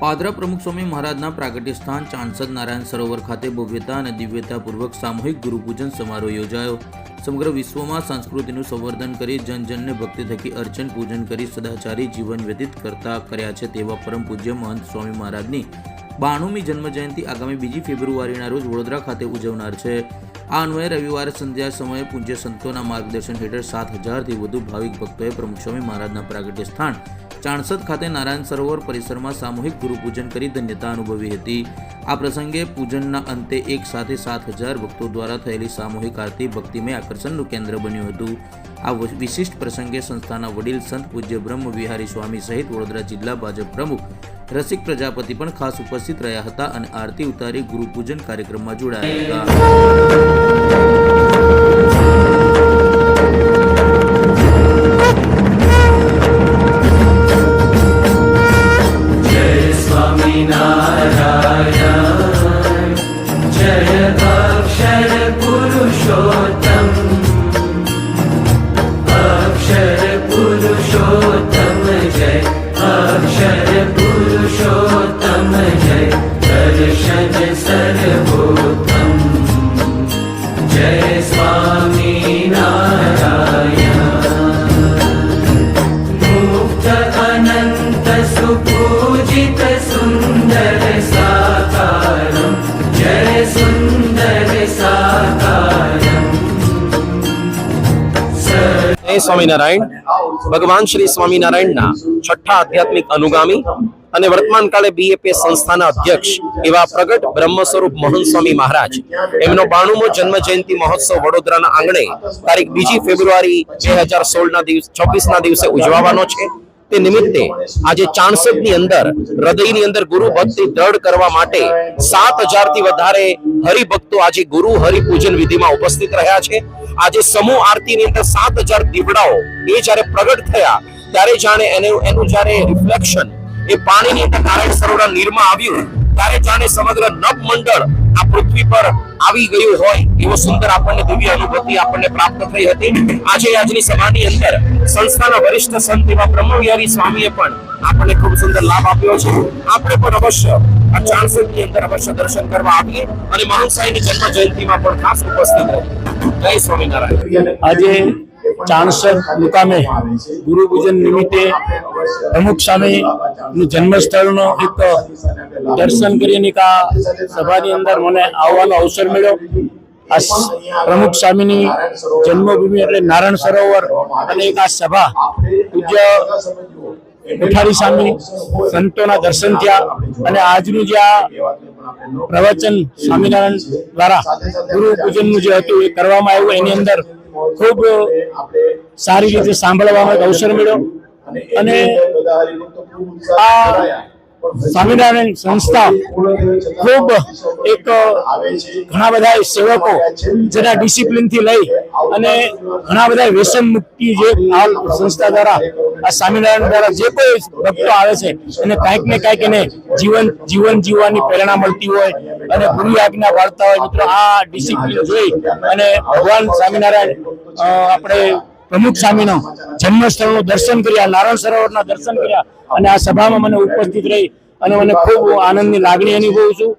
પાદરા પ્રમુખ સ્વામી મહારાજના પ્રાગટ્ય સ્થાન ચાંસદ નારાયણ સરોવર ખાતે ભવ્યતા અને દિવ્યતાપૂર્વક સામૂહિક ગુરુપૂજન સમારોહ યોજાયો. સમગ્ર વિશ્વમાં સંસ્કૃતિનું સંવર્ધન કરી જનજનને ભક્તિ થકી અર્ચન પૂજન કરી સદાચારી જીવન વ્યતીત કરતા કર્યા છે તેવા પરમ પૂજ્ય મહંત સ્વામી મહારાજની બાણુમી જન્મજયંતિ આગામી બીજી ફેબ્રુઆરીના રોજ વડોદરા ખાતે ઉજવનાર છે. આ અન્વયે રવિવારે સંધ્યા સમયે પૂજ્ય સંતોના માર્ગદર્શન હેઠળ સાત હજારથી વધુ ભાવિક ભક્તોએ પ્રમુખ સ્વામી મહારાજના પ્રાગટ્ય સ્થાન ચાણસદ ખાતે નારાયણ સરોવર પરિસરમાં સામૂહિક ગુરુપૂજન કરી ધન્યતા અનુભવી હતી. આ પ્રસંગે પૂજનના અંતે એક સાથે સાત હજાર ભક્તો દ્વારા થયેલી સામૂહિક આરતી ભક્તિમય આકર્ષણનું કેન્દ્ર બન્યું હતું. આ વિશિષ્ટ પ્રસંગે સંસ્થાના વડીલ સંત પૂજ્ય બ્રહ્મ વિહારી સ્વામી સહિત વડોદરા જિલ્લા ભાજપ પ્રમુખ, રસિક પ્રજાપતિ પણ ખાસ ઉપસ્થિત રહ્યા હતા અને આરતી ઉતારી ગુરુપૂજન કાર્યક્રમમાં જોડાયા હતા. अक्षर पुरुषोत्तम अक्षर पुरुषोत्तम जय। अक्षर पुरुषोत्तम जय शयु જય સ્વામિનારાયણ, ભગવાન શ્રી સ્વામિનારાયણના છઠ્ઠા આધ્યાત્મિક અનુગામી અને વર્તમાન કાલે બીએપી સંસ્થાના અધ્યક્ષ એવા પ્રગટ બ્રહ્મ સ્વરૂપ મોહન સ્વામી મહારાજ. એમનો બાણુમો જન્મ જયંતિ મહોત્સવ વડોદરાના આંગણે તારીખ બીજી ફેબ્રુઆરી બે હજાર સોળના દિવસ ચોવીસના દિવસે ઉજવવાનો છે. તે નિમિત્તે આજે ચાણસદની અંદર, હૃદયની અંદર ગુરુ ભક્તિ દ્રઢ કરવા માટે સાત હજારથી વધારે હરિભક્તો આજે ગુરુ હરિપૂજન વિધિમાં ઉપસ્થિત રહ્યા છે. આજે સમૂહ આરતીની અંદર સાત હજાર દીવડાઓ એ જ્યારે પ્રગટ થયા, ત્યારે જાણે એનું એનું જ્યારે રિફ્લેક્શન એ પાણીની અંદર નારાયણ સરોવર નીરમાં આવ્યું, ત્યારે જાણે સમગ્ર નવ મંડળ આ પૃથ્વી પર આવી ગયું હોય એવો સુંદર આપણને દિવ્ય અનુભૂતિ આપણને પ્રાપ્ત થઈ હતી. આજે આજની સભાની અંદર સંસ્થાના વરિષ્ઠ સંત એવા બ્રહ્મવિહારી સ્વામીએ પણ આપણને ખૂબ સુંદર લાભ આપ્યો છે. આપણે પણ અવશ્ય આ અવશ્ય દર્શન કરવા આવીએ અને મહાન સાંઈની જન્મ જયંતિમાં પણ ઉપસ્થિત આજે ચાણસર મુકામે ગુરુ પૂજન નિમિત્તે પ્રમુખ સ્વામી નું જન્મસ્થળનો એક દર્શન કરીને આ સભાની અંદર મને આવવાનો અવસર મળ્યો. આ પ્રમુખ સ્વામીની જન્મભૂમિ એટલે નારાયણ સરોવર અને એક આ સભા પૂજ્ય કોઠારી સ્વામી સંતોના દર્શન થયા અને આજનું જે આ પ્રવચન સ્વામિનારાયણ દ્વારા ગુરુ પૂજનનું જે હતું એ કરવામાં આવ્યું. એની અંદર ખૂબ સારી રીતે સાંભળવાનો અવસર મળ્યો. અને આ સ્વામિનારાયણ સંસ્થા ખૂબ એક ઘણા બધા સેવકો જેના ડિસિપ્લિનથી લઈ અને ઘણા બધા વ્યસન મુક્તિ જે હાલ સંસ્થા દ્વારા, આ સ્વામિનારાયણ દ્વારા જે કોઈ ભક્તો આવે છે, એને કાંઈક ને કાંઈક એને જીવન જીવન જીવવાની પ્રેરણા મળતી હોય અને ગુરુ આજ્ઞા વાર્તા હોય. મિત્રો, આ ડિસિપ્લિન જોઈ અને ભગવાન સ્વામિનારાયણ આપણે પ્રમુખ સ્વામીનો જન્મસ્થળનું દર્શન કર્યા, નારાયણ સરોવરના દર્શન કર્યા અને આ સભામાં મને ઉપસ્થિત રહી અને મને ખૂબ આનંદની લાગણી અનુભવું છું.